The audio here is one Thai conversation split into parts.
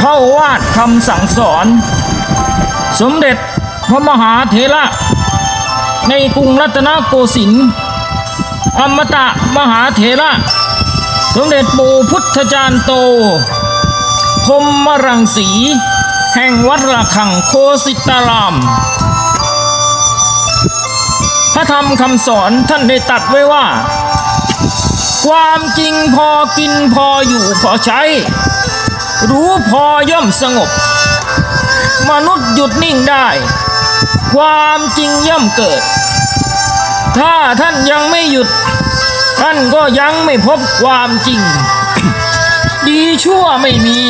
พระวาทคำสั่งสอน สมเด็จพระมหาเถระในกรุงรัตนโกสินทร์อมตะมหาเถระสมเด็จปู่พุทธจารย์โตพรหมรังสี แห่งวัดระฆังโคสิตาราม พระธรรมคำสอนท่านได้ตัดไว้ว่า ความจริงพอกินพออยู่พอใช้ รู้พอย่อมสงบ มนุษย์หยุดนิ่งได้ ความจริงย่อมเกิด ถ้าท่านยังไม่หยุด ท่านก็ยังไม่พบความจริง ดีชั่วไม่มี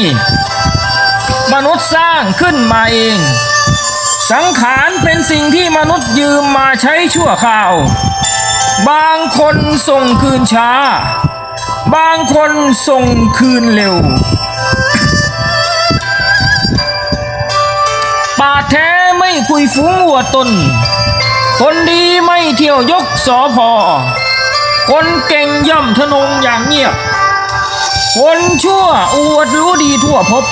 มนุษย์สร้างขึ้นมาเอง สังขารเป็นสิ่งที่มนุษย์ยืมมาใช้ชั่วคราว บางคนส่งคืนช้า บางคนส่งคืนเร็ว คุยฟุ้งหัวตน คนดีไม่เที่ยวยกสอพอ คนเก่งย่อมทนงอย่างเงียบ คนชั่วอวดรู้ดีทั่วพบ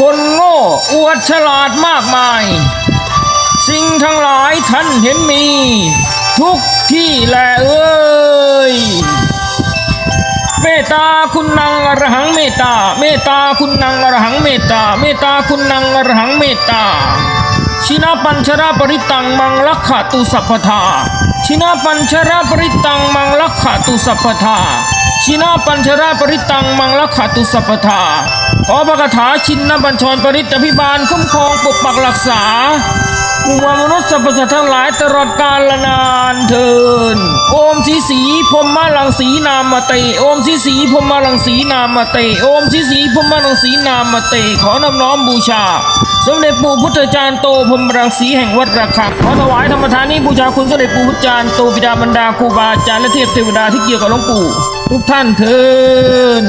คนโง่อวดฉลาดมากมาย สิ่งทั้งหลายท่านเห็นมี ทุกที่แลเอ้ยเมตตาคุณนังอรหังเมตตา เมตตาคุณนังอรหังเมตตา เมตตาคุณนังอรหังเมตตา ชินาปัญชราปริตังมังลักขตุสัพพทาชินาปัญชราปริตังมังลักขตุสัพพทาชินาปัญชราปริตังมังลักขตุสัพพทาขอพระคาถาชินนบัญชรปริตอภิบาลคุ้มครองปกปักรักษา หมู่มนุษย์สรรพสัตว์ทั้งหลายตลอดกาลนานเทินโอมสีสีพรหมลังสีนามเตโอมสีสีพรหมลังสีนามเตโอมสีสีพรหมลังสีนามเตขอนำน้อมบูชา สมเด็จปู่พุทธจารย์โตพรหมรังสีแห่งวัดระฆังขอถวายธรรมทานนี้บูชาคุณสมเด็จปู่พุทธจารย์โตบิดาบรรดาครูบาอาจารย์และเทพเทวดาที่เกี่ยวกับหลวงปู่ทุกท่านเทิน